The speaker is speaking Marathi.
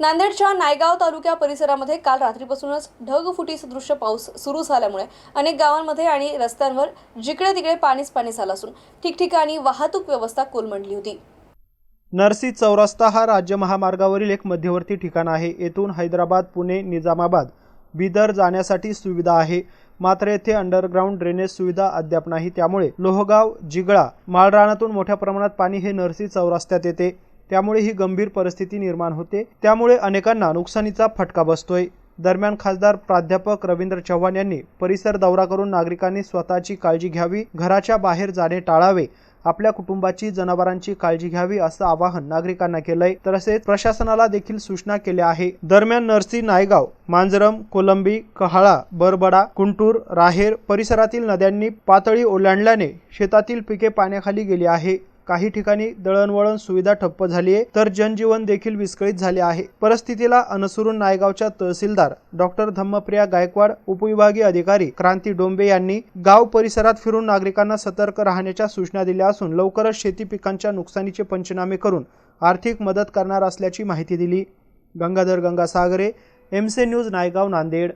नांदेडच्या नायगाव तालुक्या परिसरामध्ये काल रात्रीपासूनच ढगफुटीसदृश्य पाऊस सुरू झाल्यामुळे अनेक गावांमध्ये आणि रस्त्यांवर जिकडे तिकडे पाणीच पाणी झालं असून ठिकठिकाणी वाहतूक व्यवस्था कोलमडली होती. नरसी चौरस्ता हा राज्य महामार्गावरील एक मध्यवर्ती ठिकाण आहे. येथून हैदराबाद पुणे निजामाबाद बिदर जाण्यासाठी सुविधा आहे. मात्र येथे अंडरग्राऊंड ड्रेनेज सुविधा अद्याप नाही. त्यामुळे लोहगाव जिगळा माळरानातून मोठ्या प्रमाणात पाणी हे नरसी चौरस्त्यात येते. त्यामुळे ही गंभीर परिस्थिती निर्माण होते. त्यामुळे अनेकांना नुकसानीचा फटका बसतोय. दरम्यान खासदार प्राध्यापक रवींद्र चव्हाण यांनी परिसर दौरा करून नागरिकांनी स्वतःची काळजी घ्यावी घराच्या बाहेर जाणे टाळावे आपल्या कुटुंबाची जनावरांची काळजी घ्यावी असं आवाहन नागरिकांना केलंय. तसेच प्रशासनाला देखील सूचना केल्या आहे. दरम्यान नरसी नायगाव मांजरम कोलंबी कहाळा बरबडा कुंटूर राहेर परिसरातील नद्यांनी पातळी ओलांडल्याने शेतातील पिके पाण्याखाली गेली आहे. काही ठिकाणी दळणवळण सुविधा ठप्प झाली आहे तर जनजीवन देखील विस्कळीत झाले आहे. परिस्थितीला अनुसरून नायगावच्या तहसीलदार डॉक्टर धम्मप्रिया गायकवाड उपविभागीय अधिकारी क्रांती डोंबे यांनी गाव परिसरात फिरून नागरिकांना सतर्क राहण्याच्या सूचना दिल्या असून लवकरच शेती पिकांच्या नुकसानीचे पंचनामे करून आर्थिक मदत करणार असल्याची माहिती दिली. गंगाधर गंगासागरे एमसे न्यूज नायगाव नांदेड.